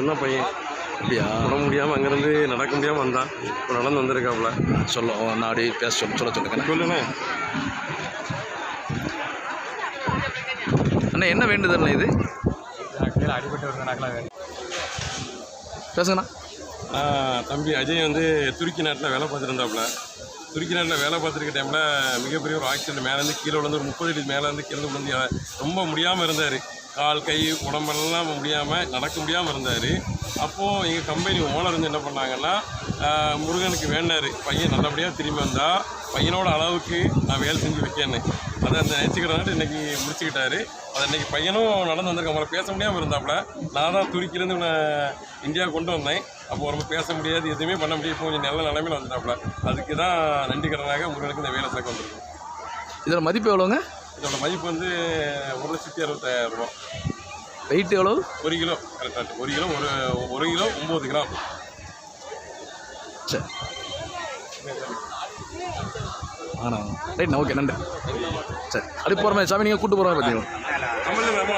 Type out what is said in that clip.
என்ன பையன்? அப்படியா? உட முடியாமல் அங்கேருந்து நடக்க முடியாமல் வந்தான் இப்போ நடந்து வந்திருக்காப்புல. சொல்லும் நாடி பேச சொல்ல சொல்ல சொல்லுங்க சொல்லுண்ணே. அண்ணா என்ன வேண்டுதல்ண்ணா இது? அடிபட்டு பேசுங்கண்ணா. தம்பி அஜய் வந்து துருக்கி நாட்டில் வேலை பார்த்துருந்தாப்புல துருக்கி நாட்டில் வேலை பார்த்துருக்க டைமில் மிகப்பெரிய ஒரு ஆக்சிடென்ட் மேலேருந்து கீழே விழுந்து ஒரு முப்பது அடி மேலேருந்து கீழே விழுந்து ரொம்ப முடியாமல் இருந்தார். கால் கை உடம்பெல்லாம் முடியாமல் நடக்க முடியாமல் இருந்தார். அப்போது எங்கள் கம்பெனி ஓனர் வந்து என்ன பண்ணாங்கன்னா முருகனுக்கு வேண்டார். பையன் நல்லபடியாக திரும்பி வந்தால் பையனோட அளவுக்கு நான் வேலை செஞ்சு வைக்கேன்னு. அதை அந்த நேற்றுக்கிட்ட இன்றைக்கி முடிச்சுக்கிட்டாரு. அதை இன்றைக்கி பையனும் நடந்து வந்திருக்க அவங்கள பேச முடியாமல் இருந்தாப்புல நான் தான் துருக்கிலேருந்து இவனை இந்தியா கொண்டு வந்தேன். அப்போ ரொம்ப பேச முடியாது எதுவுமே பண்ண முடியாது. இப்போ கொஞ்சம் நல்ல நிலைமையில் வந்துட்டாப்புல. அதுக்கு தான் நன்றி கடனாக முருகனுக்கு இந்த வேலை சேர்க்க வந்திருக்கோம் இதோட மதிப்பு எவ்வளோங்க? இதோட மதிப்பு வந்து ஒரு லட்சத்தி அறுபத்தாயிரம் ரூபா. வெயிட் எவ்வளோ ஒரு கிலோ கரெக்டாக ஒரு கிலோ ஒரு ஒரு கிலோ ஒம்பது கிராம். சரி. ஆண்ணா ரைட்ண்ணா ஓகே நன்றி. சரி அப்படி போகிற மாதிரி சாமி நீங்கள் கூட்டு போகிற மாதிரி பார்த்தீங்களா